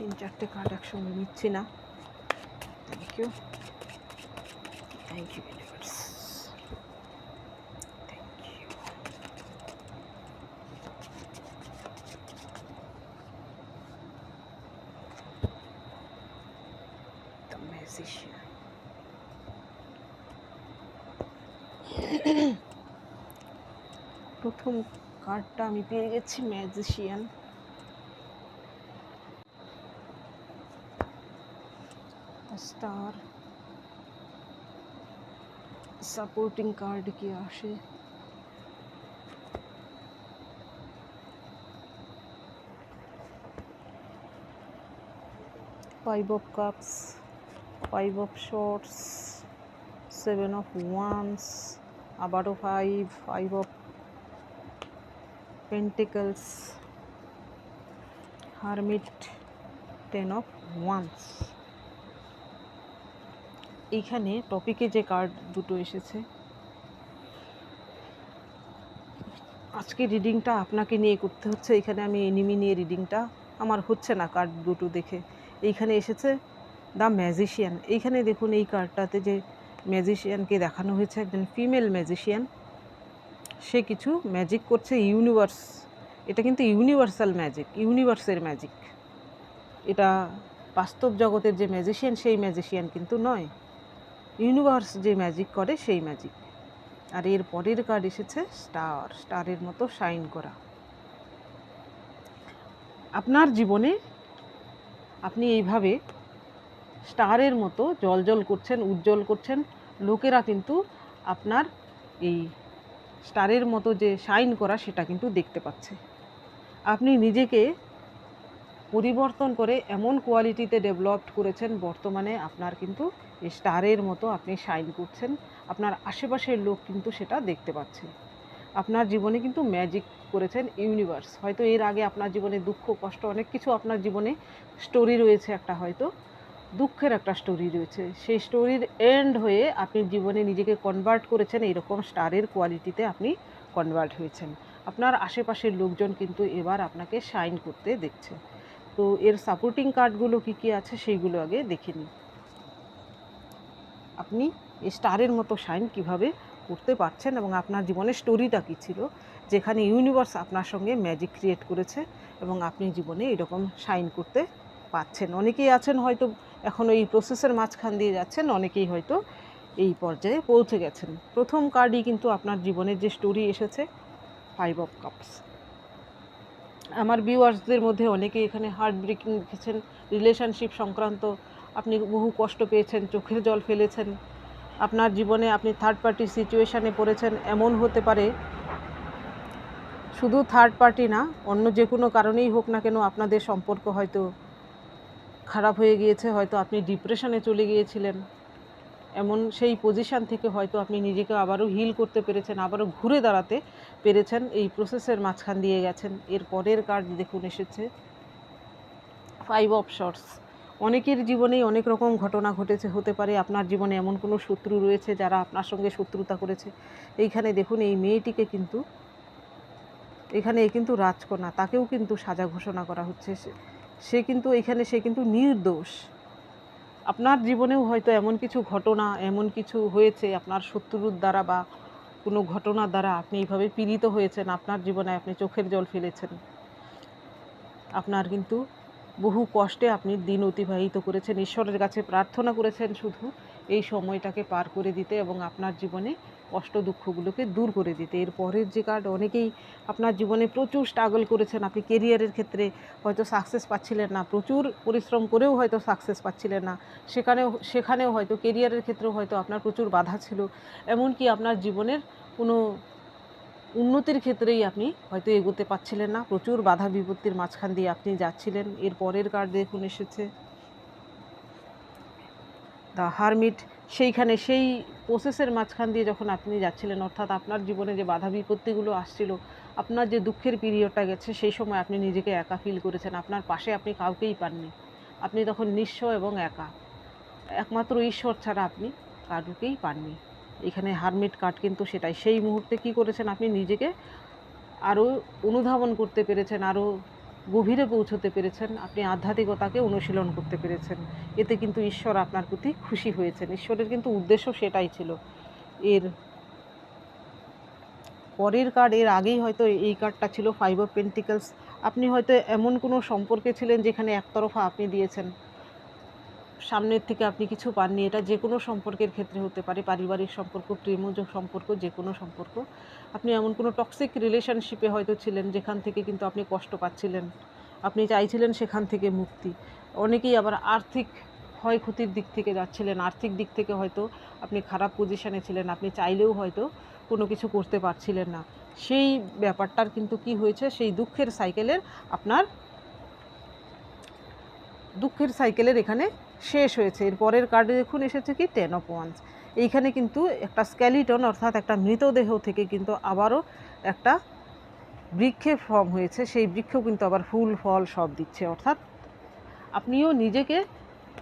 তিন, চারটে কার্ড একসঙ্গে নিচ্ছি না। Thank you thank you. প্রথম কার্ডটা আমি পেয়ে গেছি ম্যাজিশিয়ান স্টার সাপোর্টিং কার্ড কি আসে? Five of cups, five of swords, seven of wands আবারও five five of pentacles hermit ten of wands এইখানে টপিকে যে কার্ড দুটো এসেছে। আজকে রিডিংটা আপনাকে নিয়ে করতে হচ্ছে। এখানে আমি এনিমি নিয়ে রিডিংটা আমার হচ্ছে না কার্ড দুটো দেখে। এইখানে এসেছে দ্য ম্যাজিশিয়ান এইখানে দেখুন এই কার্ডটাতে যে ম্যাজিশিয়ানকে দেখানো হয়েছে, একজন ফিমেল ম্যাজিশিয়ান সে কিছু ম্যাজিক করছে ইউনিভার্স এটা কিন্তু ইউনিভার্সাল ম্যাজিক ইউনিভার্সের ম্যাজিক এটা বাস্তব জগতের যে ম্যাজিশিয়ান সেই ম্যাজিশিয়ান কিন্তু নয়। ইউনিভার্স যে ম্যাজিক করে, সেই ম্যাজিক। আর এর পরের কার্ড এসেছে স্টার স্টারের মতো শাইন করা। আপনার জীবনে আপনি এইভাবে স্টারের মতো জল করছেন, উজ্জ্বল করছেন, লোকেরা কিন্তু আপনার এই স্টারের মতো যে শাইন করা, সেটা কিন্তু দেখতে পাচ্ছে। আপনি নিজেকে পরিবর্তন করে এমন কোয়ালিটিতে ডেভেলপড করেছেন, বর্তমানে আপনার কিন্তু স্টারের মতো আপনি শাইন করছেন। আপনার আশেপাশের লোক কিন্তু সেটা দেখতে পাচ্ছে আপনার জীবনে কিন্তু ম্যাজিক করেছেন ইউনিভার্স হয়তো এর আগে আপনার জীবনে দুঃখ, কষ্ট, অনেক কিছু আপনার জীবনে স্টোরি রয়েছে একটা হয়তো, দুঃখের একটা স্টোরি রয়েছে। সেই স্টোরির এন্ড হয়ে আপনি জীবনে নিজেকে কনভার্ট করেছেন, এইরকম স্টারের কোয়ালিটিতে আপনি কনভার্ট হয়েছেন। আপনার আশেপাশের লোকজন কিন্তু এবার আপনাকে শাইন করতে দেখছে। তো এর সাপোর্টিং কার্ডগুলো কী কী আছে সেইগুলো আগে দেখে নিন আপনি স্টারের মতো সাইন কীভাবে করতে পারছেন এবং আপনার জীবনের স্টোরিটা কী ছিল? যেখানে ইউনিভার্স আপনার সঙ্গে ম্যাজিক ক্রিয়েট করেছে এবং আপনি জীবনে এরকম সাইন করতে পাচ্ছেন অনেকেই আছেন হয়তো এখনও এই প্রসেসের মাঝখান দিয়ে যাচ্ছেন, অনেকেই হয়তো এই পর্যায়ে পৌঁছে গেছেন। প্রথম কার্ডই কিন্তু আপনার জীবনের যে স্টোরি এসেছে ফাইভ অফ কাপস আমার ভিউয়ার্সদের মধ্যে অনেকেই এখানে হার্ট ব্রেকিং লিখেছেন রিলেশনশিপ সংক্রান্ত আপনি বহু কষ্ট পেয়েছেন, চোখের জল ফেলেছেন। আপনার জীবনে আপনি থার্ড পার্টি সিচুয়েশানে পড়েছেন, এমন হতে পারে। শুধু থার্ড পার্টি না, অন্য যে কোনো কারণেই হোক না কেন আপনাদের সম্পর্ক হয়তো খারাপ হয়ে গিয়েছে, হয়তো আপনি ডিপ্রেশনে চলে গিয়েছিলেন। এমন সেই পজিশান থেকে হয়তো আপনি নিজেকে আবারও হিল করতে পেরেছেন, আবারও ঘুরে দাঁড়াতে পেরেছেন, এই প্রসেসের মাঝখান দিয়ে গেছেন। এর পরের কার্ড দেখুন এসেছে। ফাইভ অফ শর্টস অনেকের জীবনেই অনেক রকম ঘটনা ঘটেছে, হতে পারে আপনার জীবনে এমন কোনো শত্রু রয়েছে যারা আপনার সঙ্গে শত্রুতা করেছে। এইখানে দেখুন, এই মেয়েটিকে কিন্তু, এখানে কিন্তু রাজকন্যা, তাকেও কিন্তু সাজা ঘোষণা করা হচ্ছে। সে- সে কিন্তু এখানে, সে কিন্তু নির্দোষ। আপনার জীবনেও হয়তো এমন কিছু ঘটনা, এমন কিছু হয়েছে, আপনার শত্রুর দ্বারা বা কোনো ঘটনার দ্বারা আপনি এইভাবে পীড়িত হয়েছেন, আপনার জীবনে আপনি চোখের জল ফেলেছেন। আপনার কিন্তু বহু কষ্টে আপনি দিন অতিবাহিত করেছেন, ঈশ্বরের কাছে প্রার্থনা করেছেন শুধু এই সময়টাকে পার করে দিতে এবং আপনার জীবনে কষ্ট দুঃখগুলোকে দূর করে দিতে। এর পরের যে কার্ড অনেকেই আপনার জীবনে প্রচুর স্ট্রাগল করেছেন। আপনি কেরিয়ারের ক্ষেত্রে হয়তো সাকসেস পাচ্ছিলেন না। প্রচুর পরিশ্রম করেও হয়তো সাকসেস পাচ্ছিলেন না। সেখানেও সেখানেও হয়তো কেরিয়ারের ক্ষেত্রেও হয়তো আপনার প্রচুর বাধা ছিল। এমনকি আপনার জীবনের কোনো উন্নতির ক্ষেত্রেই আপনি হয়তো এগোতে পারছিলেন না। প্রচুর বাধা বিপত্তির মাঝখান দিয়ে আপনি যাচ্ছিলেন। এর পরের কার্ড দেখুন এসেছে। দ্য হারমিট সেইখানে সেই প্রসেসের মাঝখান দিয়ে যখন আপনি যাচ্ছিলেন, অর্থাৎ আপনার জীবনে যে বাধা বিপত্তিগুলো আসছিল, আপনার যে দুঃখের পিরিয়ডটা গেছে, সেই সময় আপনি নিজেকে একা ফিল করেছেন। আপনার পাশে আপনি কাউকেই পাননি। আপনি তখন নিঃস্ব এবং একা। একমাত্র ঈশ্বর ছাড়া আপনি কারুকেই পাননি। এখানে হারমিট কার্ড কিন্তু সেটাই। সেই মুহূর্তে কি করেছেন আপনি? নিজেকে আরও অনুধাবন করতে পেরেছেন আরও গভীরে পৌঁছতে পেরেছেন। আপনি আধ্যাত্মিকতাকে অনুশীলন করতে পেরেছেন। এতে কিন্তু ঈশ্বর আপনার প্রতি খুশি হয়েছেন। ঈশ্বরের কিন্তু উদ্দেশ্য সেটাই ছিল। এর পরের কার্ড এর আগেই হয়তো এই কার্ডটা ছিল ফাইভ অফ পেন্টিকলস আপনি হয়তো এমন কোনো সম্পর্কে ছিলেন যেখানে একতরফা আপনি দিয়েছেন। সামনের থেকে আপনি কিছু পাননি, এটা যে কোনো সম্পর্কের ক্ষেত্রে হতে পারে, পারিবারিক সম্পর্ক, প্রেমজ সম্পর্ক যে কোনো সম্পর্ক। আপনি এমন কোনো টক্সিক রিলেশনশিপে হয়তো ছিলেন যেখান থেকে কিন্তু আপনি কষ্ট পাচ্ছিলেন। আপনি চাইছিলেন সেখান থেকে মুক্তি। অনেকেই আবার আর্থিক ক্ষয়ক্ষতির দিক থেকে যাচ্ছিলেন, আর্থিক দিক থেকে হয়তো আপনি খারাপ পজিশনে ছিলেন, আপনি চাইলেও হয়তো কোনো কিছু করতে পারছিলেন না। সেই ব্যাপারটার কিন্তু কি হয়েছে, সেই দুঃখের সাইকেলের আপনার, দুঃখের সাইকেলের এখানে শেষ হয়েছে। এর পরের কার্ডে দেখুন এসেছে কি টেন অফ ওয়ান্স এইখানে কিন্তু একটা স্ক্যালিটন অর্থাৎ একটা মৃতদেহ থেকে কিন্তু আবারও একটা বৃক্ষে ফর্ম হয়েছে। সেই বৃক্ষ কিন্তু আবার ফুল, ফল সব দিচ্ছে। অর্থাৎ আপনিও নিজেকে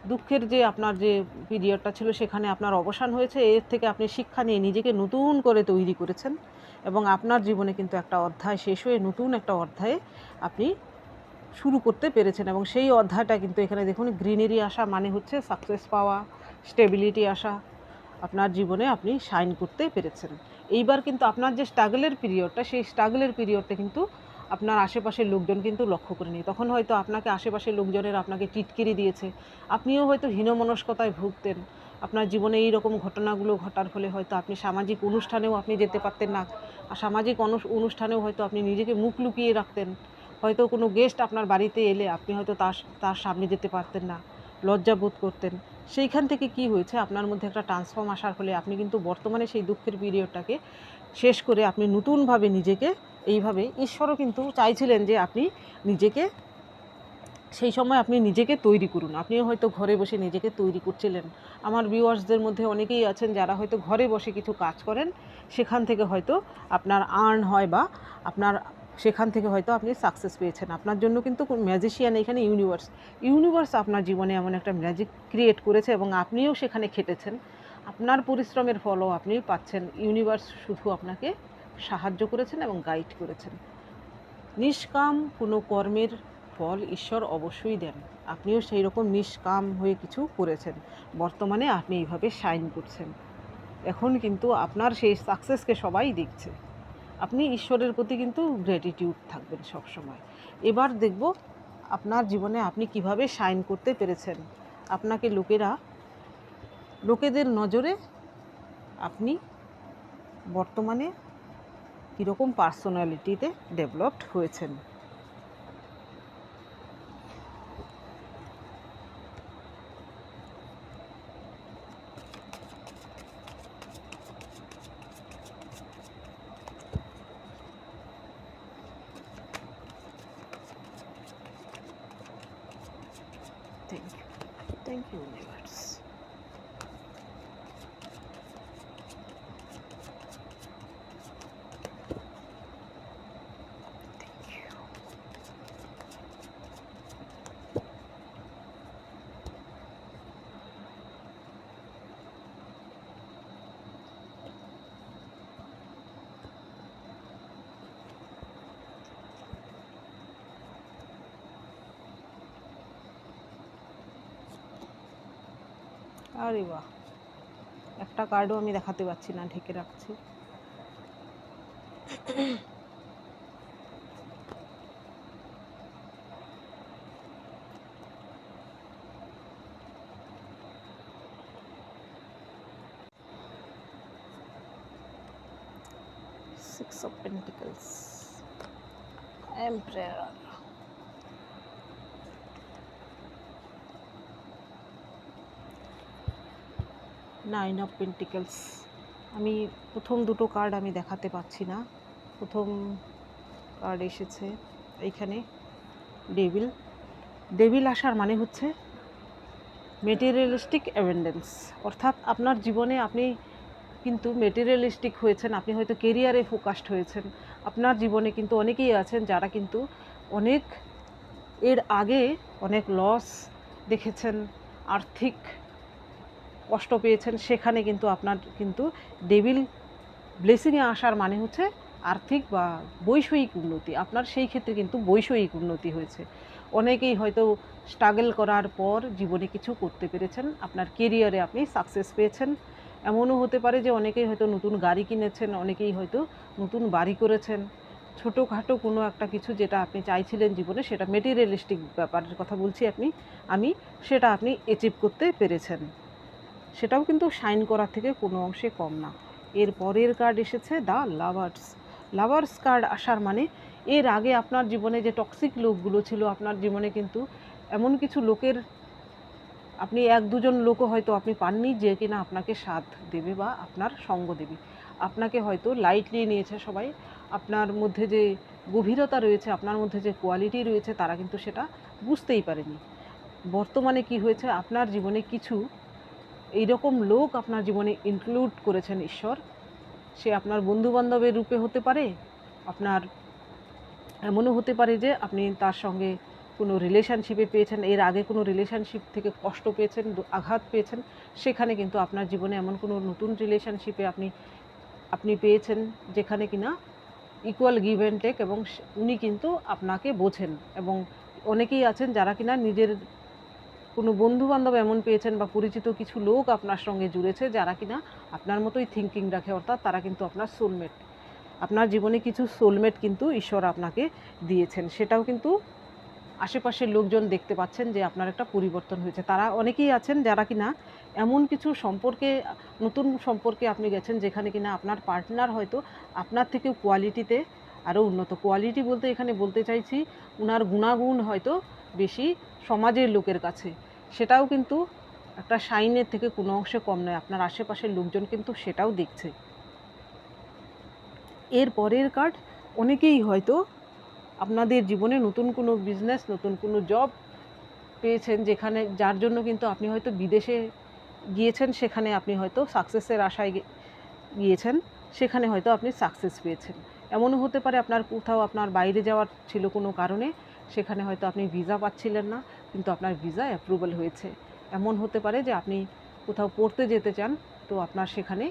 দুঃখের যে আপনার যে পিরিয়ডটা ছিল, সেখানে আপনার অবসান হয়েছে। এর থেকে আপনি শিক্ষা নিয়ে নিজেকে নতুন করে তৈরি করেছেন এবং আপনার জীবনে কিন্তু একটা অধ্যায় শেষ হয়ে নতুন একটা অধ্যায়ে আপনি শুরু করতে পেরেছেন এবং সেই অধ্যায়টা কিন্তু এখানে দেখুন, গ্রিনারি আসা মানে হচ্ছে সাকসেস পাওয়া স্টেবিলিটি আসা, আপনার জীবনে আপনি শাইন করতে পেরেছেন। এইবার কিন্তু আপনার যে স্ট্রাগলের পিরিয়ডটা সেই স্ট্রাগলের পিরিয়ডটা কিন্তু আপনার আশেপাশের লোকজন কিন্তু লক্ষ্য করে করেনি তখন হয়তো আপনাকে আশেপাশের লোকজনের আপনাকে টিটকিরি দিয়েছে। আপনিও হয়তো হীনমনস্কতায় ভুগতেন। আপনার জীবনে এই রকম ঘটনাগুলো ঘটার ফলে হয়তো আপনি সামাজিক অনুষ্ঠানেও আপনি যেতে পারতেন না। আর সামাজিক অনু- অনুষ্ঠানেও হয়তো আপনি নিজেকে মুখ লুকিয়ে রাখতেন। হয়তো কোনো গেস্ট আপনার বাড়িতে এলে আপনি হয়তো তার তার সামনে যেতে পারতেন না, লজ্জা বোধ করতেন। সেইখান থেকে কি হয়েছে? আপনার মধ্যে একটা ট্রান্সফর্ম আসার ফলে আপনি কিন্তু বর্তমানে সেই দুঃখের পিরিয়ডটাকে শেষ করে আপনি নতুনভাবে নিজেকে এইভাবে, ঈশ্বরও কিন্তু চাইছিলেন যে আপনি নিজেকে সেই সময় আপনি নিজেকে তৈরি করুন। আপনিও হয়তো ঘরে বসে নিজেকে তৈরি করছিলেন। আমার ভিউয়ার্সদের মধ্যে অনেকেই আছেন যারা হয়তো ঘরে বসে কিছু কাজ করেন, সেখান থেকে হয়তো আপনার আর্ন হয় বা আপনার সেখান থেকে হয়তো আপনি সাকসেস পেয়েছেন। আপনার জন্য কিন্তু ম্যাজিশিয়ান এখানে ইউনিভার্স ইউনিভার্স আপনার জীবনে এমন একটা ম্যাজিক ক্রিয়েট করেছে এবং আপনিও সেখানে খেটেছেন। আপনার পরিশ্রমের ফলও আপনি পাচ্ছেন। ইউনিভার্স শুধু আপনাকে সাহায্য করেছেন এবং গাইড করেছেন। নিষ্কাম কোনো কর্মের ফল ঈশ্বর অবশ্যই দেন। আপনিও সেই রকম নিষ্কাম হয়ে কিছু করেছেন। বর্তমানে আপনি এইভাবে শাইন করছেন। এখন কিন্তু আপনার সেই সাকসেসকে সবাই দেখছে। আপনি ঈশ্বরের প্রতি কিন্তু গ্র্যাটিটিউড থাকবেন সবসময়। এবার দেখব আপনার জীবনে আপনি কীভাবে শাইন করতে পেরেছেন। আপনাকে লোকেরা, লোকেদের নজরে আপনি বর্তমানে কীরকম পার্সোনালিটিতে ডেভেলপড হয়েছেন। আরে বাহ একটা কার্ডও আমি দেখাতে পারছি না ঢেকে রাখছি Six of Pentacles. Emperor. Nine of pentacles আমি প্রথম দুটো কার্ড আমি দেখাতে পাচ্ছি না। প্রথম কার্ড এসেছে এইখানে ডেভিল ডেভিল আসার মানে হচ্ছে মেটেরিয়ালিস্টিক অ্যাভেন্ডেন্স অর্থাৎ আপনার জীবনে আপনি কিন্তু মেটেরিয়ালিস্টিক হয়েছেন, আপনি হয়তো কেরিয়ারে ফোকাসড হয়েছেন। আপনার জীবনে কিন্তু অনেকেই আছেন যারা কিন্তু অনেক এর আগে অনেক লস দেখেছেন, আর্থিক কষ্ট পেয়েছেন, সেখানে কিন্তু আপনার কিন্তু ডেভিল ব্লেসিংয়ে আসার মানে হচ্ছে আর্থিক বা বৈষয়িক উন্নতি। আপনার সেই ক্ষেত্রে কিন্তু বৈষয়িক উন্নতি হয়েছে। অনেকেই হয়তো স্ট্রাগল করার পর জীবনে কিছু করতে পেরেছেন, আপনার কেরিয়ারে আপনি সাকসেস পেয়েছেন। এমনও হতে পারে যে অনেকেই হয়তো নতুন গাড়ি কিনেছেন, অনেকেই হয়তো নতুন বাড়ি করেছেন। ছোটোখাটো কোনো একটা কিছু যেটা আপনি চাইছিলেন জীবনে, সেটা মেটেরিয়ালিস্টিক ব্যাপারের কথা বলছি আপনি, আমি, সেটা আপনি অ্যাচিভ করতে পেরেছেন। সেটাও কিন্তু শাইন করা থেকে কোনো অংশে কম না। এর পরের কার্ড এসেছে দ্য লাভার্স। লাভার্স কার্ড আসার মানে এর আগে আপনার জীবনে যে টক্সিক লোকগুলো ছিল, আপনার জীবনে কিন্তু এমন কিছু লোকের আপনি এক দুজন লোকও হয়তো আপনি পাননি যে কিনা আপনাকে সাথ দেবে বা আপনার সঙ্গ দেবে। আপনাকে হয়তো লাইটলি নিয়েছে সবাই। আপনার মধ্যে যে গভীরতা রয়েছে, আপনার মধ্যে যে কোয়ালিটি রয়েছে, তারা কিন্তু সেটা বুঝতেই পারেনি। বর্তমানে কি হয়েছে? আপনার জীবনে কিছু এইরকম লোক আপনার জীবনে ইনক্লুড করেছেন ঈশ্বর। সে আপনার বন্ধু বান্ধবের রূপে হতে পারে, আপনার এমনও হতে পারে যে আপনি তার সঙ্গে কোনো রিলেশনশিপে পেয়েছেন, এর আগে কোনো রিলেশনশিপ থেকে কষ্ট পেয়েছেন, আঘাত পেয়েছেন, সেখানে কিন্তু আপনার জীবনে এমন কোনো নতুন রিলেশনশিপে আপনি আপনি পেয়েছেন যেখানে কিনা ইকুয়াল গিভ অ্যান্ড টেক এবং উনি কিন্তু আপনাকে বোঝেন এবং অনেকেই আছেন যারা কিনা নিজের কোনো বন্ধু বান্ধব এমন পেয়েছেন বা পরিচিত কিছু লোক আপনার সঙ্গে জুড়েছে যারা কিনা আপনার মতোই থিঙ্কিং রাখে, অর্থাৎ তারা কিন্তু আপনার সোলমেট আপনার জীবনে কিছু সোলমেট কিন্তু ঈশ্বর আপনাকে দিয়েছেন। সেটাও কিন্তু আশেপাশের লোকজন দেখতে পাচ্ছেন যে আপনার একটা পরিবর্তন হয়েছে। তারা অনেকেই আছেন যারা কিনা এমন কিছু সম্পর্কে, নতুন সম্পর্কে আপনি গেছেন যেখানে কিনা আপনার পার্টনার হয়তো আপনার থেকেও কোয়ালিটিতে আরও উন্নত। কোয়ালিটি বলতে এখানে বলতে চাইছি, উনার গুণাগুণ হয়তো বেশি সমাজের লোকের কাছে। সেটাও কিন্তু একটা শাইনের থেকে কোনো অংশে কম নয়, আপনার আশেপাশের লোকজন কিন্তু সেটাও দেখছে। এর পরের কার্ড, অনেকেই হয়তো আপনাদের জীবনে নতুন কোনো বিজনেস নতুন কোনো জব পেয়েছেন যেখানে, যার জন্য কিন্তু আপনি হয়তো বিদেশে গিয়েছেন, সেখানে আপনি হয়তো সাকসেসের আশায় গিয়েছেন, সেখানে হয়তো আপনি সাকসেস পেয়েছেন। এমনও হতে পারে আপনার কোথাও আপনার বাইরে যাওয়ার ছিল কোনো কারণে, সেখানে হয়তো আপনি ভিসা পাচ্ছিলেন না, কিন্তু আপনার ভিসা অ্যাপ্রুভাল হয়েছে। এমন হতে পারে যে আপনি কোথাও পড়তে যেতে চান, তো আপনার সেখানে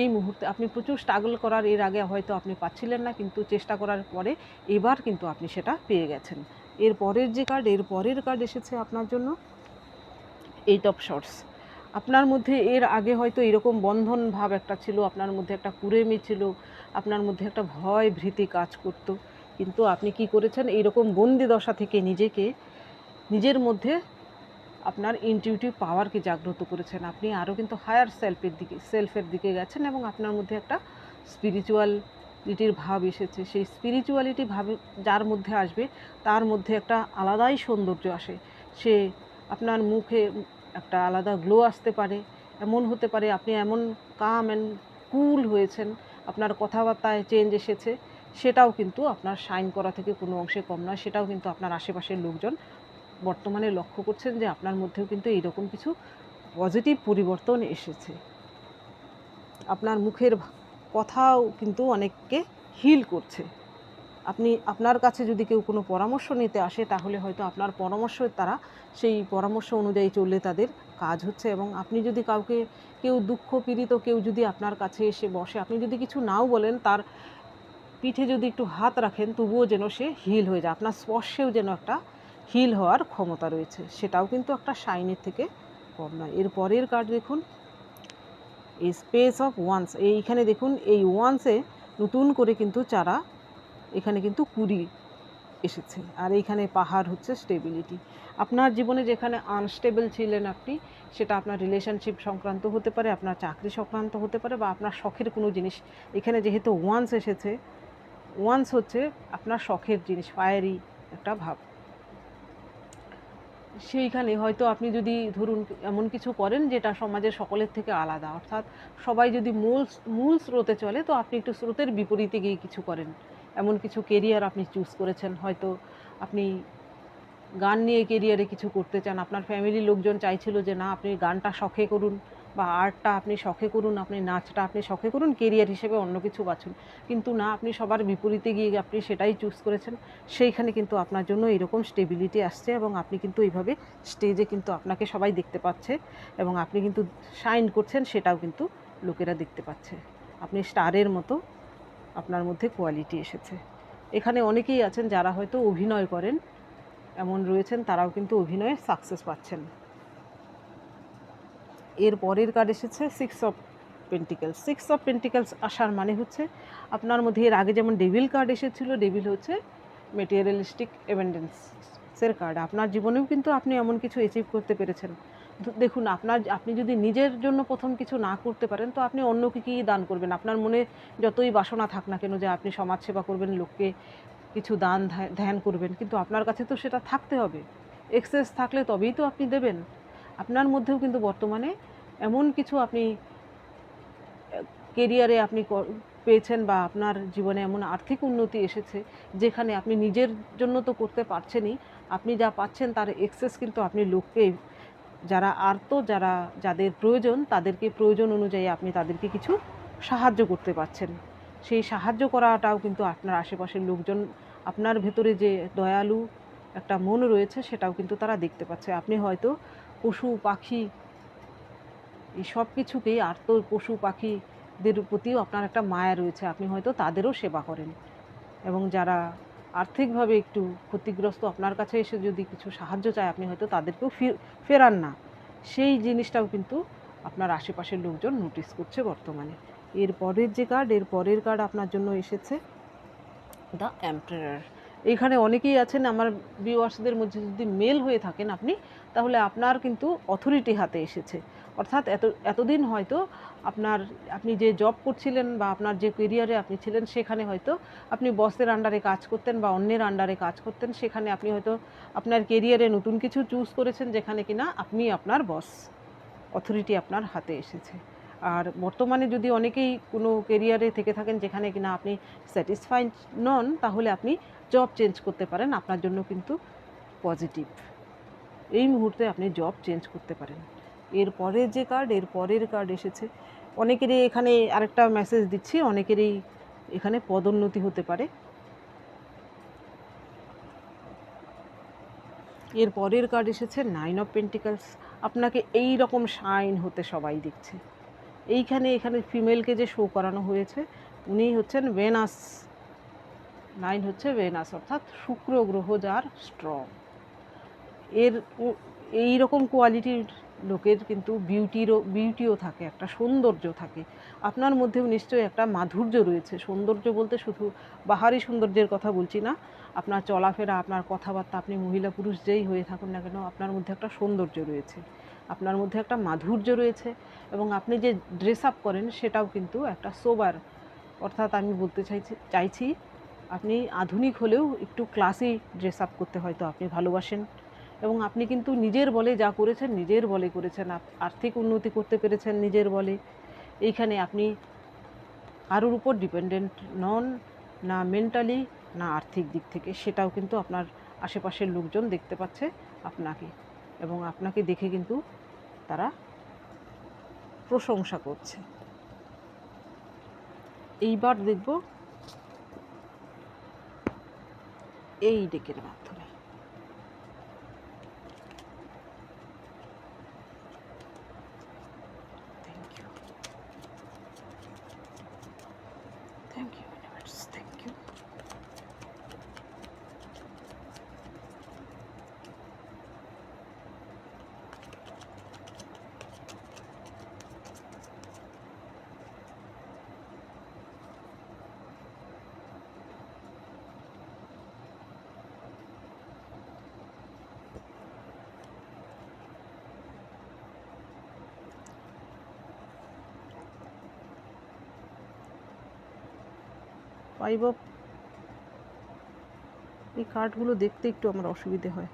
এই মুহূর্তে আপনি প্রচুর স্ট্রাগল করার, এর আগে হয়তো আপনি পাচ্ছিলেন না, কিন্তু চেষ্টা করার পরে এবার কিন্তু আপনি সেটা পেয়ে গেছেন। এর পরের যে কার্ড এর পরের কার্ড এসেছে আপনার জন্য এইট অফ শর্টস আপনার মধ্যে এর আগে হয়তো এরকম বন্ধন ভাব একটা ছিল, আপনার মধ্যে একটা কুড়েমি ছিল, আপনার মধ্যে একটা ভয় ভীতি কাজ করতো। কিন্তু আপনি কি করেছেন? এইরকম বন্দি দশা থেকে নিজেকে, নিজের মধ্যে আপনার ইনটিউটিভ পাওয়ারকে জাগ্রত করেছেন। আপনি আরও কিন্তু হায়ার সেলফের দিকে সেলফের দিকে গেছেন এবং আপনার মধ্যে একটা স্পিরিচুয়ালিটির ভাব এসেছে। সেই স্পিরিচুয়ালিটি ভাব যার মধ্যে আসবে, তার মধ্যে একটা আলাদাই সৌন্দর্য আসে। সে আপনার মুখে একটা আলাদা গ্লো আসতে পারে, এমন হতে পারে আপনি এমন কাম অ্যান্ড কুল হয়েছেন, আপনার কথাবার্তায় চেঞ্জ এসেছে, সেটাও কিন্তু আপনার সাইন করা থেকে কোনো অংশে কম নয়, সেটাও কিন্তু আপনার আশেপাশের লোকজন বর্তমানে লক্ষ্য করছেন যে আপনার মধ্যেও কিন্তু এইরকম কিছু পজিটিভ পরিবর্তন এসেছে। আপনার মুখের কথাও কিন্তু অনেককে হিল করছে। আপনি আপনার কাছে যদি কেউ কোনো পরামর্শ নিতে আসে, তাহলে হয়তো আপনার পরামর্শের তারা সেই পরামর্শ অনুযায়ী চললে তাদের কাজ হচ্ছে। এবং আপনি যদি কাউকে, কেউ দুঃখ পীড়িত কেউ যদি আপনার কাছে এসে বসে, আপনি যদি কিছু নাও বলেন, তার পিঠে যদি একটু হাত রাখেন, তবুও যেন সে হিল হয়ে যায়। আপনার স্পর্শেও যেন একটা হিল হওয়ার ক্ষমতা রয়েছে। সেটাও কিন্তু একটা সাইনের থেকে কম নয়। এর পরের কার্ড দেখুন, এই স্পেস অফ ওয়ান্স এইখানে দেখুন, এই ওয়ান্সে নতুন করে কিন্তু চারা এখানে কিন্তু কুড়ি এসেছে। আর এইখানে পাহাড় হচ্ছে স্টেবিলিটি আপনার জীবনে যেখানে আনস্টেবল ছিলেন আপনি, সেটা আপনার রিলেশনশিপ সংক্রান্ত হতে পারে, আপনার চাকরি সংক্রান্ত হতে পারে, বা আপনার শখের কোনো জিনিস। এখানে যেহেতু ওয়ান্স এসেছে ওয়ান্স হচ্ছে আপনার শখের জিনিস ফায়ারি একটা ভাব। সেইখানে হয়তো আপনি যদি ধরুন এমন কিছু করেন যেটা সমাজের সকলের থেকে আলাদা। অর্থাৎ সবাই যদি মূল মূল স্রোতে চলে, তো আপনি একটু স্রোতের বিপরীতে গিয়ে কিছু করেন। এমন কিছু কেরিয়ার আপনি চুজ করেছেন, হয়তো আপনি গান নিয়ে কেরিয়ারে কিছু করতে চান, আপনার ফ্যামিলির লোকজন চাইছিল যে না, আপনি গানটা শখে করুন বা আর্টটা আপনি শখে করুন, আপনি নাচটা আপনি শখে করুন কেরিয়ার হিসেবে অন্য কিছু বাছুন। কিন্তু না, আপনি সবার বিপরীতে গিয়ে আপনি সেটাই চুজ করেছেন। সেইখানে কিন্তু আপনার জন্য এরকম স্টেবিলিটি আসছে এবং আপনি কিন্তু এইভাবে স্টেজে কিন্তু আপনাকে সবাই দেখতে পাচ্ছে এবং আপনি কিন্তু শাইন করছেন, সেটাও কিন্তু লোকেরা দেখতে পাচ্ছে। আপনি স্টারের মতো আপনার মধ্যে কোয়ালিটি এসেছে। এখানে অনেকেই আছেন যারা হয়তো অভিনয় করেন, এমন রয়েছেন তারাও কিন্তু অভিনয়ে সাকসেস পাচ্ছেন। এর পরের কার্ড এসেছে six of pentacles six of pentacles আসার মানে হচ্ছে আপনার মধ্যে এর আগে যেমন ডেভিল কার্ড এসেছিল ডেভিল হচ্ছে মেটেরিয়ালিস্টিক এভেন্ডেন্সের কার্ড আপনার জীবনেও কিন্তু আপনি এমন কিছু অ্যাচিভ করতে পেরেছেন। দেখুন, আপনার আপনি যদি নিজের জন্য প্রথম কিছু না করতে পারেন, তো আপনি অন্যকে কী দান করবেন? আপনার মনে যতই বাসনা থাক না কেন যে আপনি সমাজসেবা করবেন, লোককে কিছু দান ধ্যা- ধ্যান করবেন, কিন্তু আপনার কাছে তো সেটা থাকতে হবে। এক্সেস থাকলে তবেই তো আপনি দেবেন। আপনার মধ্যেও কিন্তু বর্তমানে এমন কিছু আপনি কেরিয়ারে আপনি পেয়েছেন বা আপনার জীবনে এমন আর্থিক উন্নতি এসেছে, যেখানে আপনি নিজের জন্য তো করতে পারছেনই, আপনি যা পাচ্ছেন তার এক্সেস কিন্তু আপনি লোককে যারা আর্ত, যারা, যাদের প্রয়োজন, তাদেরকে প্রয়োজন অনুযায়ী আপনি তাদেরকে কিছু সাহায্য করতে পারছেন। সেই সাহায্য করাটাও কিন্তু আপনার আশেপাশের লোকজন, আপনার ভেতরে যে দয়ালু একটা মন রয়েছে, সেটাও কিন্তু তারা দেখতে পাচ্ছে। আপনি হয়তো পশু, পাখি, এই সব কিছুকেই আর্ত পশু, পাখিদের প্রতিও আপনার একটা মায়া রয়েছে। আপনি হয়তো তাদেরও সেবা করেন। এবং যারা আর্থিকভাবে একটু ক্ষতিগ্রস্ত, আপনার কাছে এসে যদি কিছু সাহায্য চায়, আপনি হয়তো তাদেরকেও ফেরান না। সেই জিনিসটাও কিন্তু আপনার আশেপাশের লোকজন নোটিস করছে বর্তমানে। এর পরের যে কার্ড এর পরের কার্ড আপনার জন্য এসেছে দ্য এম্পারার এখানে অনেকেই আছেন, আমার ভিউয়ার্সদের মধ্যে যদি মেল হয়ে থাকেন আপনি, তাহলে আপনার কিন্তু অথরিটি হাতে এসেছে। অর্থাৎ এত, এতদিন হয়তো আপনার, আপনি যে জব করছিলেন বা আপনার যে কেরিয়ারে আপনি ছিলেন সেখানে হয়তো আপনি বসের আন্ডারে কাজ করতেন বা অন্যের আন্ডারে কাজ করতেন, সেখানে আপনি হয়তো আপনার কেরিয়ারে নতুন কিছু চুজ করেছেন যেখানে কিনা আপনি আপনার বস অথরিটি আপনার হাতে এসেছে। আর বর্তমানে যদি অনেকেই কোনো কেরিয়ারে থেকে থাকেন যেখানে কিনা আপনি স্যাটিসফাইড নন, তাহলে আপনি জব চেঞ্জ করতে পারেন। আপনার জন্য কিন্তু পজিটিভ এই মুহূর্তে আপনি জব চেঞ্জ করতে পারেন। এর পরের যে কার্ড এর পরের কার্ড এসেছে। অনেকেরই এখানে আরেকটা মেসেজ দিচ্ছি, অনেকেরই এখানে পদোন্নতি হতে পারে। এর পরের কার্ড এসেছে নাইন অফ পেন্টিকালস আপনাকে এই রকম শাইন হতে সবাই দেখছে। এইখানে, এখানে ফিমেলকে যে শো করানো হয়েছে, উনি হচ্ছেন ভেনাস নাইন হচ্ছে ভেনাস অর্থাৎ শুক্র গ্রহ যার স্ট্রং এর এই রকম কোয়ালিটির লোকের কিন্তু বিউটিরও বিউটিও থাকে, একটা সৌন্দর্য থাকে। আপনার মধ্যেও নিশ্চয়ই একটা মাধুর্য রয়েছে। সৌন্দর্য বলতে শুধু বাহারি সৌন্দর্যের কথা বলছি না, আপনার চলাফেরা, আপনার কথাবার্তা, আপনি মহিলা, পুরুষ যেই হয়ে থাকুন না কেন, আপনার মধ্যে একটা সৌন্দর্য রয়েছে। আপনার মধ্যে একটা মাধুর্য রয়েছে এবং আপনি যে ড্রেস আপ করেন, সেটাও কিন্তু একটা সোবার অর্থাৎ আমি বলতে চাইছি চাইছি, আপনি আধুনিক হলেও একটু ক্লাসি ড্রেস আপ করতে হয়তো আপনি ভালোবাসেন। এবং আপনি কিন্তু নিজের বলে যা করেছেন, নিজের বলে করেছেন। আর্থিক উন্নতি করতে পেরেছেন নিজের বলে। এইখানে আপনি কারোর উপর ডিপেন্ডেন্ট নন, না মেন্টালি না আর্থিক দিক থেকে। সেটাও কিন্তু আপনার আশেপাশের লোকজন দেখতে পাচ্ছে আপনাকে এবং আপনাকে দেখে কিন্তু তারা প্রশংসা করছে। এইবার দেখব এই ডেকের মাধ্যমে thank you thank you universe thank you five of এই কার্ডগুলো দেখতে একটু আমার অসুবিধে হয়।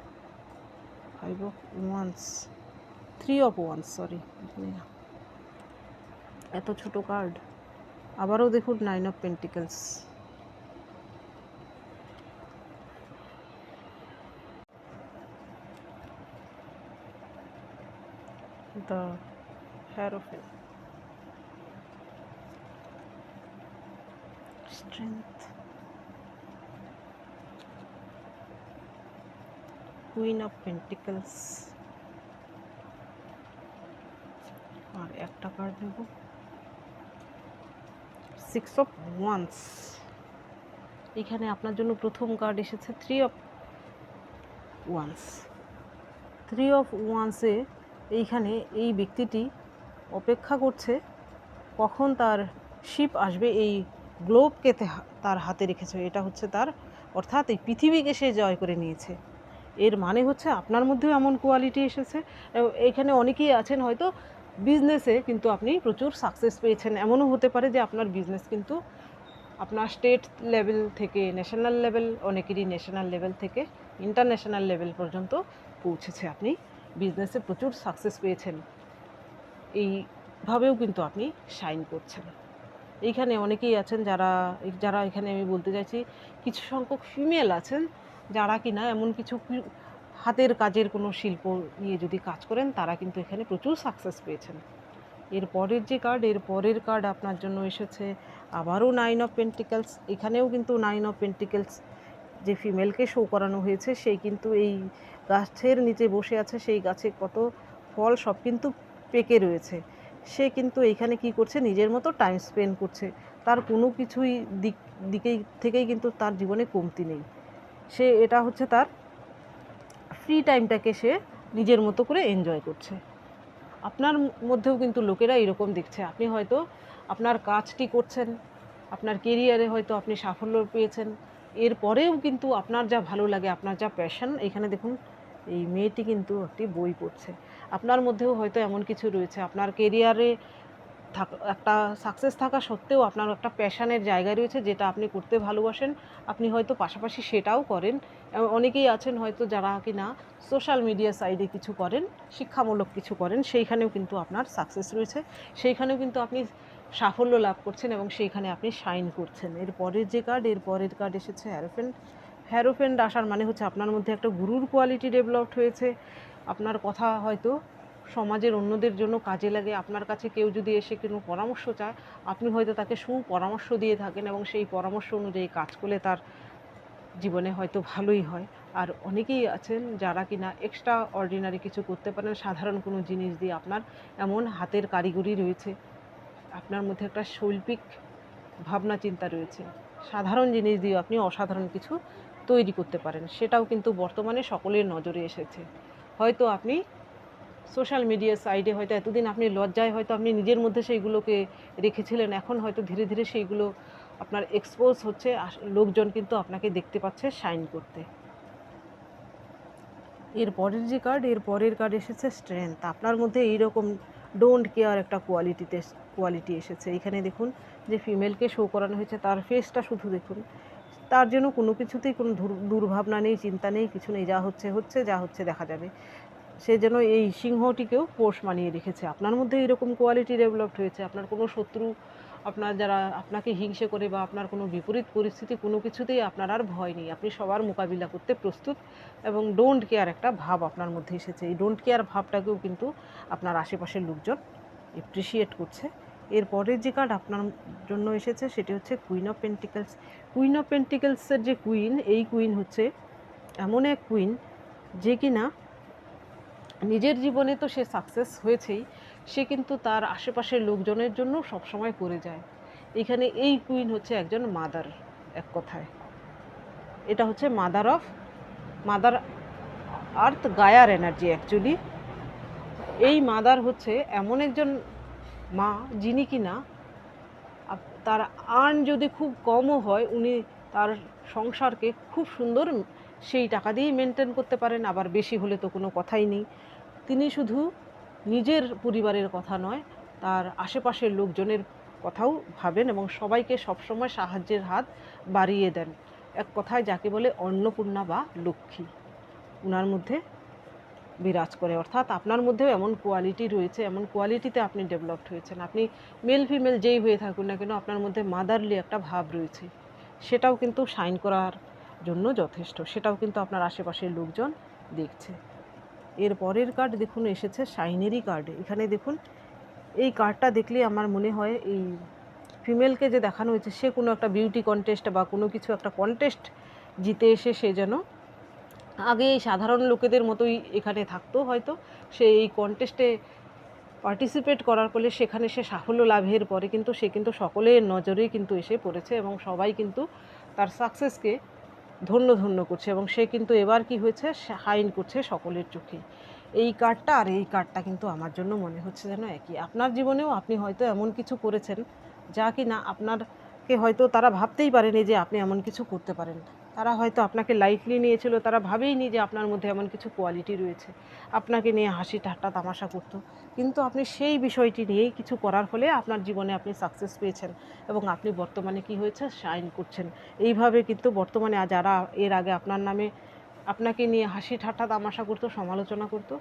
Five of wands three of wands sorry এত ছোট কার্ড। আবারও দেখুন nine of pentacles the Hierophant. Strength. Queen of Pentacles. আর একটা কার্ড নেব সিক্স অফ ওয়ান্স এখানে আপনার জন্য প্রথম কার্ড এসেছে three of wands three of ওয়ান্সে এইখানে এই ব্যক্তিটি অপেক্ষা করছে কখন তার শিপ আসবে এই গ্লোবকে তার হাতে রেখেছে, এটা হচ্ছে তার, অর্থাৎ এই পৃথিবীকে সে জয় করে নিয়েছে। এর মানে হচ্ছে আপনার মধ্যেও এমন কোয়ালিটি এসেছে। এবং এইখানে অনেকেই আছেন হয়তো বিজনেসে কিন্তু আপনি প্রচুর সাকসেস পেয়েছেন। এমনও হতে পারে যে আপনার বিজনেস কিন্তু আপনার স্টেট লেভেল থেকে ন্যাশনাল লেভেল অনেকেরই ন্যাশনাল লেভেল থেকে ইন্টারন্যাশনাল লেভেল পর্যন্ত পৌঁছেছে। আপনি বিজনেসে প্রচুর সাকসেস পেয়েছেন। এইভাবেও কিন্তু আপনি শাইন করছেন। এইখানে অনেকেই আছেন যারা যারা এখানে আমি বলতে চাইছি, কিছু সংখ্যক ফিমেল আছেন যারা কিনা এমন কিছু হাতের কাজের কোনো শিল্প নিয়ে যদি কাজ করেন, তারা কিন্তু এখানে প্রচুর সাকসেস পেয়েছেন। এর পরের যে কার্ড এর পরের কার্ড আপনার জন্য এসেছে আবারও নাইন অফ পেন্টিকেলস এখানেও কিন্তু নাইন অফ পেন্টিকেলস যে ফিমেলকে শো করানো হয়েছে সেই কিন্তু এই গাছের নিচে বসে আছে, সেই গাছে কত ফল সব কিন্তু পেকে রয়েছে। সে কিন্তু এইখানে কি করছে? নিজের মতো টাইম স্পেন্ড করছে। তার কোনো কিছুই দিক, দিকেই থেকেই কিন্তু তার জীবনে কমতি নেই। সে, এটা হচ্ছে তার ফ্রি টাইমটাকে সে নিজের মতো করে এনজয় করছে। আপনার মধ্যেও কিন্তু লোকেরা এরকম দেখছে। আপনি হয়তো আপনার কাজটি করছেন, আপনার কেরিয়ারে হয়তো আপনি সাফল্য পেয়েছেন। এরপরেও কিন্তু আপনার যা ভালো লাগে, আপনার যা প্যাশন এখানে দেখুন, এই মেয়েটি কিন্তু একটি বই পড়ছে। আপনার মধ্যেও হয়তো এমন কিছু রয়েছে। আপনার কেরিয়ারে একটা সাকসেস থাকা সত্ত্বেও আপনার একটা প্যাশানের জায়গা রয়েছে যেটা আপনি করতে ভালোবাসেন। আপনি হয়তো পাশাপাশি সেটাও করেন। অনেকেই আছেন হয়তো যারা কি না সোশ্যাল মিডিয়া সাইডে কিছু করেন, শিক্ষামূলক কিছু করেন, সেইখানেও কিন্তু আপনার সাকসেস রয়েছে। সেইখানেও কিন্তু আপনি সাফল্য লাভ করছেন এবং সেইখানে আপনি শাইন করছেন। এর পরের যে কার্ড এর পরের কার্ড এসেছে হ্যারোফেন্ট হ্যারোফেন্ট আসার মানে হচ্ছে আপনার মধ্যে একটা গুরুর কোয়ালিটি ডেভেলপড হয়েছে। আপনার কথা হয়তো সমাজের অন্যদের জন্য কাজে লাগে। আপনার কাছে কেউ যদি এসে কোনো পরামর্শ চায়, আপনি হয়তো তাকে সুপরামর্শ দিয়ে থাকেন এবং সেই পরামর্শ অনুযায়ী কাজ করলে তার জীবনে হয়তো ভালোই হয়। আর অনেকেই আছেন যারা কিনা এক্সট্রা অর্ডিনারি কিছু করতে পারেন, সাধারণ কোনো জিনিস দিয়ে আপনার এমন হাতের কারিগরি রয়েছে, আপনার মধ্যে একটা শৈল্পিক ভাবনা চিন্তা রয়েছে। সাধারণ জিনিস দিয়ে আপনি অসাধারণ কিছু তৈরি করতে পারেন, সেটাও কিন্তু বর্তমানে সকলের নজরে এসেছে। হয়তো আপনি সোশ্যাল মিডিয়া সাইডে হয়তো এতদিন আপনি লজ্জায় হয়তো আপনি নিজের মধ্যে সেইগুলোকে রেখেছিলেন, এখন হয়তো ধীরে ধীরে সেইগুলো আপনার এক্সপোজ হচ্ছে লোকজন কিন্তু আপনাকে দেখতে পাচ্ছে শাইন করতে। এর পরের যে কার্ড এর পরের কার্ড এসেছে স্ট্রেংথ আপনার মধ্যে এইরকম ডোন্ট কেয়ার একটা কোয়ালিটিতে কোয়ালিটি এসেছে। এখানে দেখুন যে ফিমেলকে শো করানো হয়েছে, তার ফেসটা শুধু দেখুন। তার জন্য কোনো কিছুতেই কোনো দুর্ভাবনা নেই, চিন্তা নেই, কিছু নেই, যা হচ্ছে হচ্ছে, যা হচ্ছে দেখা যাবে। সে যেন এই সিংহটিকেও পোষ মানিয়ে রেখেছে। আপনার মধ্যে এরকম কোয়ালিটি ডেভেলপড হয়েছে, আপনার কোনো শত্রু, আপনার যারা আপনাকে হিংসে করে বা আপনার কোনো বিপরীত পরিস্থিতি, কোনো কিছুতেই আপনার আর ভয় নেই। আপনি সবার মোকাবিলা করতে প্রস্তুত এবং ডোন্ট কেয়ার একটা ভাব আপনার মধ্যে এসেছে। এই ডোন্ট কেয়ার ভাবটাকেও কিন্তু আপনার আশেপাশের লোকজন এপ্রিসিয়েট করছে। এরপরের যে কার্ড আপনার জন্য এসেছে সেটি হচ্ছে queen of pentacles queen of পেন্টিকেলসের যে কুইন এই কুইন হচ্ছে এমন এক কুইন যে কিনা নিজের জীবনে তো সে সাকসেস হয়েছেই, সে কিন্তু তার আশেপাশের লোকজনের জন্য সবসময় করে যায়। এখানে এই কুইন হচ্ছে একজন মাদার এক কথায়। এটা হচ্ছে মাদার অফ মাদার আর্থ গায়ার এনার্জি অ্যাকচুয়ালি এই মাদার হচ্ছে এমন একজন মা, যিনি কিনা তার আর্ন যদি খুব কমও হয়, উনি তার সংসারকে খুব সুন্দর সেই টাকা দিয়েই মেনটেন করতে পারেন, আবার বেশি হলে তো কোনো কথাই নেই। তিনি শুধু নিজের পরিবারের কথা নয়, তার আশেপাশের লোকজনের কথাও ভাবেন এবং সবাইকে সবসময় সাহায্যের হাত বাড়িয়ে দেন। এক কথায় যাকে বলে অন্নপূর্ণা বা লক্ষ্মী। ওনার মধ্যে বিরাজ করে। অর্থাৎ আপনার মধ্যেও এমন কোয়ালিটি রয়েছে, এমন কোয়ালিটিতে আপনি ডেভেলপড হয়েছেন। আপনি মেল ফিমেল যেই হয়ে থাকুন না কেন, আপনার মধ্যে মাদারলি একটা ভাব রয়েছে। সেটাও কিন্তু শাইন করার জন্য যথেষ্ট। সেটাও কিন্তু আপনার আশেপাশের লোকজন দেখছে। এর পরের কার্ড দেখুন, এসেছে শাইনেরই কার্ড এখানে দেখুন, এই কার্ডটা দেখলে আমার মনে হয় এই ফিমেলকে যে দেখানো হয়েছে, সে কোনো একটা বিউটি কন্টেস্ট বা কোনো কিছু একটা কন্টেস্ট জিতে এসে সে যেন আগে সাধারণ লোকেদের মতোই এখানে থাকতো হয়তো। সে এই কন্টেস্টে পার্টিসিপেট করার ফলে সেখানে সে সাফল্য লাভের পরে কিন্তু সে কিন্তু সকলের নজরেই কিন্তু এসে পড়েছে এবং সবাই কিন্তু তার সাকসেসকে ধন্য ধন্য করছে এবং সে কিন্তু এবার কি হয়েছে হাইন করছে সকলের চোখে এই কার্ডটা আর এই কার্ডটা কিন্তু আমার জন্য মনে হচ্ছে যেন একই। আপনার জীবনেও আপনি হয়তো এমন কিছু করেছেন যা কি না আপনারকে হয়তো তারা ভাবতেই পারেনি যে আপনি এমন কিছু করতে পারেন। তারা হয়তো আপনাকে লাইটলি নিয়েছিল, তারা ভাবেইনি যে আপনার মধ্যে এমন কিছু কোয়ালিটি রয়েছে। আপনাকে নিয়ে হাসি ঠাট্টা তামাশা করতো। কিন্তু আপনি সেই বিষয়টি নিয়েই কিছু করার ফলে আপনার জীবনে আপনি সাকসেস পেয়েছেন এবং আপনি বর্তমানে কি হয়েছে? শাইন করছেন। এইভাবে কিন্তু বর্তমানে যারা এর আগে আপনার নামে আপনাকে নিয়ে হাসি ঠাট্টা তামাশা করতো, সমালোচনা করতো,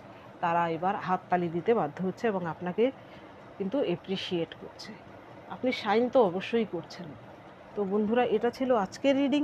তারা এবার হাততালি দিতে বাধ্য হচ্ছে এবং আপনাকে কিন্তু এপ্রিসিয়েট করছে। আপনি শাইন তো অবশ্যই করছেন। তো বন্ধুরা, এটা ছিল আজকের রিডিং